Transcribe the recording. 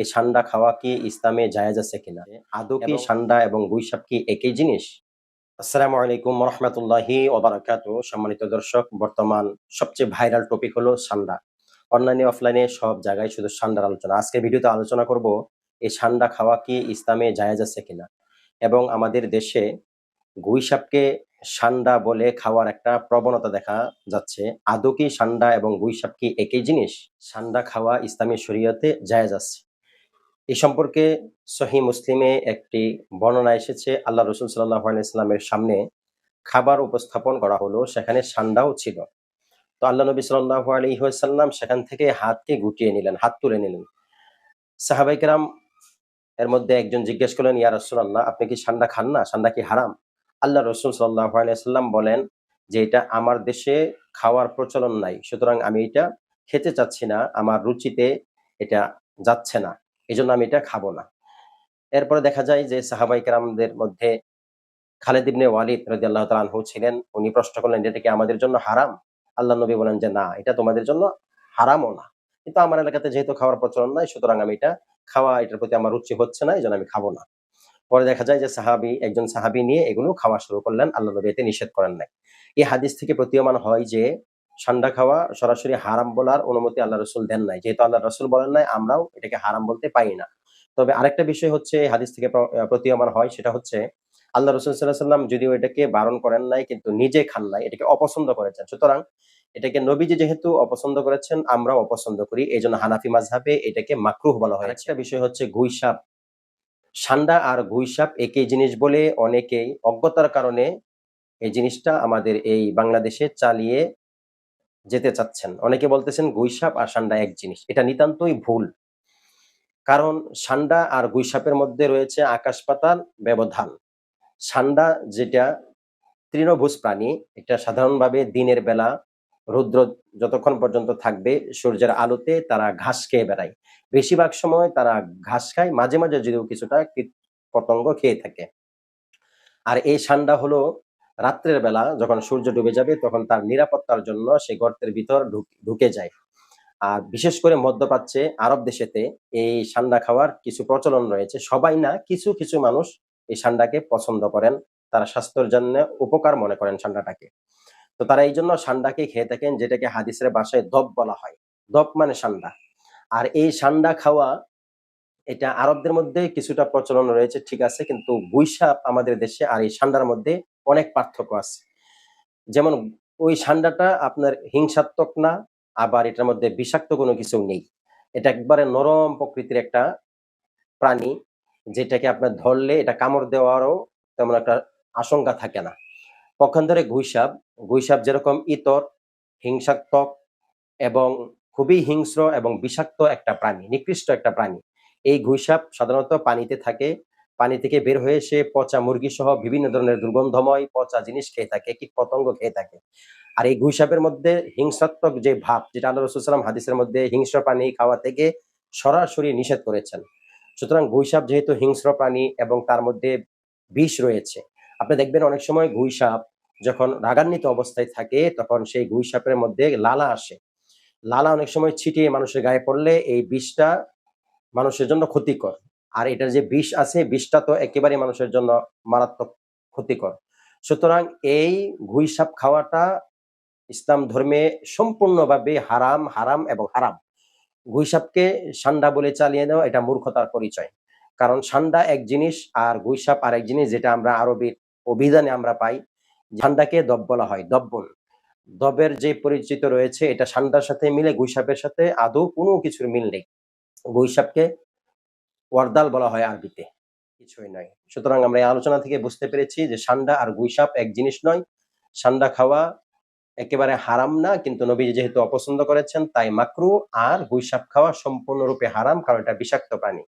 এই সান্ডা খাওয়া কি ইসলামে জায়েজ আছে কিনা? আদৌ কি সান্ডা এবং গুইসাপ কি একই জিনিস? আসসালামু আলাইকুম রহমতুল্লাহি ওবারাকাত। সম্মানিত দর্শক বর্তমান সবচেয়ে ভাইরাল টপিক হলো সান্ডা। অনলাইনে অফলাইনে সব জায়গায় শুধু সান্ডার আলোচনা। আজকে ভিডিওতে আলোচনা করব এই সান্ডা খাওয়া কি ইসলামে জায়েজ আছে কিনা? এবং আমাদের দেশে গুইসাপকে সান্ডা বলে খাওয়ার একটা প্রবণতা দেখা যাচ্ছে। আদৌ কি সান্ডা এবং গুইসাপ কি একই জিনিস? সান্ডা খাওয়া ইসলামী শরীয়তে জায়েজ আছে। এ সম্পর্কে সহি মুসলিমে একটি বর্ণনা এসেছে, আল্লাহ রসুল সাল্লাহ আলাইস্লামের সামনে খাবার উপস্থাপন করা হলো, সেখানে সান্ডাও ছিল। তো আল্লাহ নবী সাল্লাহ আলহিহাল্লাম সেখান থেকে হাতকে গুটিয়ে নিলেন, হাত তুলে নিলেন। সাহাবাইকেরাম এর মধ্যে একজন জিজ্ঞেস করলেন, ইয়া রসুল্লাহ আপনি কি সান্ডা খান না? সান্ডা কি হারাম? আল্লাহ রসুল সাল্লাহ আলাইসাল্লাম বলেন যে, এটা আমার দেশে খাওয়ার প্রচলন নাই, সুতরাং আমি এটা খেতে চাচ্ছি না, আমার রুচিতে এটা যাচ্ছে না। এই জন্য আমি এটা খাব না। এরপরে দেখা যায় যে সাহাবাই কেরামদের মধ্যে খালেদ ইবনে ওয়ালিদ রদি আল্লাহ তালহু ছিলেন। উনি প্রশ্ন করলেন, এটা কি আমাদের জন্য হারাম? আল্লাহ নবী বলেন যে, না, এটা তোমাদের জন্য হারামও না। কিন্তু আমার এলাকাতে যেহেতু খাওয়ার প্রচলন নাই, সুতরাং আমি এটা খাওয়া, এটার প্রতি আমার রুচি হচ্ছে না এই জন্য আমি খাব না। পরে দেখা যায় যে সাহাবি, একজন সাহাবি নিয়ে এগুলো খাওয়া শুরু করলেন। আল্লাহ নবী এতে নিষেধ করেন নাই। এই হাদিস থেকে প্রতীয়মান হয় যে ঠান্ডা খাওয়া সরাসরি হারাম বলার অনুমতি আল্লাহ রসুল দেন নাই। যেহেতু আল্লাহ রসুল বলেন নাই, আমরাও এটাকে হারাম বলতে পাই না। তবে আরেকটা বিষয় হচ্ছে হাদিস থেকে প্রতীয়মান হয়, সেটা হচ্ছে, আল্লাহ রসুল সাল্লাহ সাল্লাম যদিও এটাকে বারণ করেন নাই, কিন্তু নিজে খান নাই, এটাকে অপছন্দ করেছেন। সুতরাং এটাকে নবীজি যেহেতু অপছন্দ করেছেন, আমরাও অপছন্দ করি এই জন্য হানাফি মাঝহাবে এটাকে মাকরুহ বলা হয় একটা বিষয় হচ্ছে গুইসাপ সান্ডা আর গুইসাপ একই জিনিস বলে অনেকেই অজ্ঞতার কারণে এই জিনিসটা আমাদের এই বাংলাদেশে চালিয়ে যেতে চাচ্ছেন। অনেকে বলতেছেন গুইসাপ আর সান্ডা এক জিনিস। এটা নিতান্তই ভুল। কারণ সান্ডা আর গুইসাপের মধ্যে রয়েছে আকাশ পাতাল ব্যবধান। সান্ডা যেটা তৃণভোজ প্রাণী, এটা সাধারণভাবে দিনের বেলা রৌদ্র যতক্ষণ পর্যন্ত থাকবে সূর্যের আলোতে তারা ঘাস খেয়ে বেড়ায়। বেশিরভাগ সময় তারা ঘাস খায়, মাঝে মাঝে যদিও কিছুটা কীট পতঙ্গ খেয়ে থাকে। আর এই সান্ডা হলো রাত্রের বেলা যখন সূর্য ডুবে যাবে, তখন তার নিরাপত্তার জন্য সে গর্তের ভিতর ঢুক- যায়। আর বিশেষ করে মধ্যপ্রাচ্যে, আরব দেশেতে এই সান্ডা খাওয়ার কিছু প্রচলন রয়েছে। সবাই না কিছু কিছু মানুষ এই সান্ডাকে পছন্দ করেন। তারা স্বাস্থ্যের জন্য উপকার মনে করেন সান্ডাটাকে। তো তারা এই জন্য সান্ডাকে খেয়ে থাকেন, যেটাকে হাদিসের বাসায় দপ বলা হয়। দপ মানে সান্ডা। আর এই সান্ডা খাওয়া, এটা আরবদের মধ্যে কিছুটা প্রচলন রয়েছে, ঠিক আছে, কিন্তু গুইসাপ আমাদের দেশে আর এই সান্ডার মধ্যে অনেক পার্থক্য আছে। যেমন ওই সান্ডাটা আপনার হিংসাত্মক না, আবার এটার মধ্যে বিষাক্ত কোনো কিছু নেই। এটা একবারে নরম প্রকৃতির একটা প্রাণী, যেটাকে আপনার ধরলে এটা কামড় দেওয়ারও তেমন একটা আশঙ্কা থাকে না। পক্ষান্তরে গুইসাপ গুইসাপ যেরকম ইতর, হিংসাত্মক এবং খুবই হিংস্র এবং বিষাক্ত একটা প্রাণী, নিকৃষ্ট একটা প্রাণী। এই ঘুইসাপ সাধারণত পানিতে থাকে পানি থেকে বের হয়ে সে পচা মুরগি সহ বিভিন্ন ধরনের দুর্গন্ধময় পচা জিনিস খেয়ে থাকে, কীট পতঙ্গ খেয়ে থাকে। আর এই গুইসাপের মধ্যে হিংসাত্মক যে ভাব, যেটা আল্লাহ রসুলাম হাদিসের মধ্যে হিংস্র প্রাণী খাওয়া থেকে সরাসরি নিষেধ করেছেন। সুতরাং গুইসাপ যেহেতু হিংস্র প্রাণী এবং তার মধ্যে বিষ রয়েছে, আপনি দেখবেন অনেক সময় গুইসাপ যখন রাগান্বিত অবস্থায় থাকে, তখন সেই গুইসাপের মধ্যে লালা আসে। লালা অনেক সময় ছিটিয়ে মানুষের গায়ে পড়লে এই বিষটা মানুষের জন্য ক্ষতিকর। আর এটার যে বিষ আছে, বিষটা তো একেবারে মানুষের জন্য মারাত্মক ক্ষতিকর। সুতরাং এই ঘুইসাপ খাওয়াটা ইসলাম ধর্মে সম্পূর্ণভাবে হারাম হারাম এবং হারাম। গুইসাপকে সান্ডা বলে চালিয়ে দেওয়া এটা মূর্খতার পরিচয়। কারণ সান্ডা এক জিনিস আর গুইসাপ আর এক জিনিস যেটা আমরা আরবির অভিধানে আমরা পাই, সান্ডাকে দব বলা হয়, দব্বন। দবের যে পরিচিত রয়েছে, এটা সান্ডার সাথে মিলে গুইসাপের সাথে আদৌ কোনো কিছুর মিল নেই। গুইসাপকে ওয়ারদাল বলা হয় আরবিতে। কিছুই নয় সুতরাং আমরা এই আলোচনা থেকে বুঝতে পেরেছি যে সান্ডা আর গুইসাপ এক জিনিস নয়। সান্ডা খাওয়া একেবারে হারাম না, কিন্তু নবী যেহেতু অপছন্দ করেছেন, তাই মাকরু আর গুইসাপ খাওয়া সম্পূর্ণরূপে হারাম, কারণ এটা বিষাক্ত প্রাণী।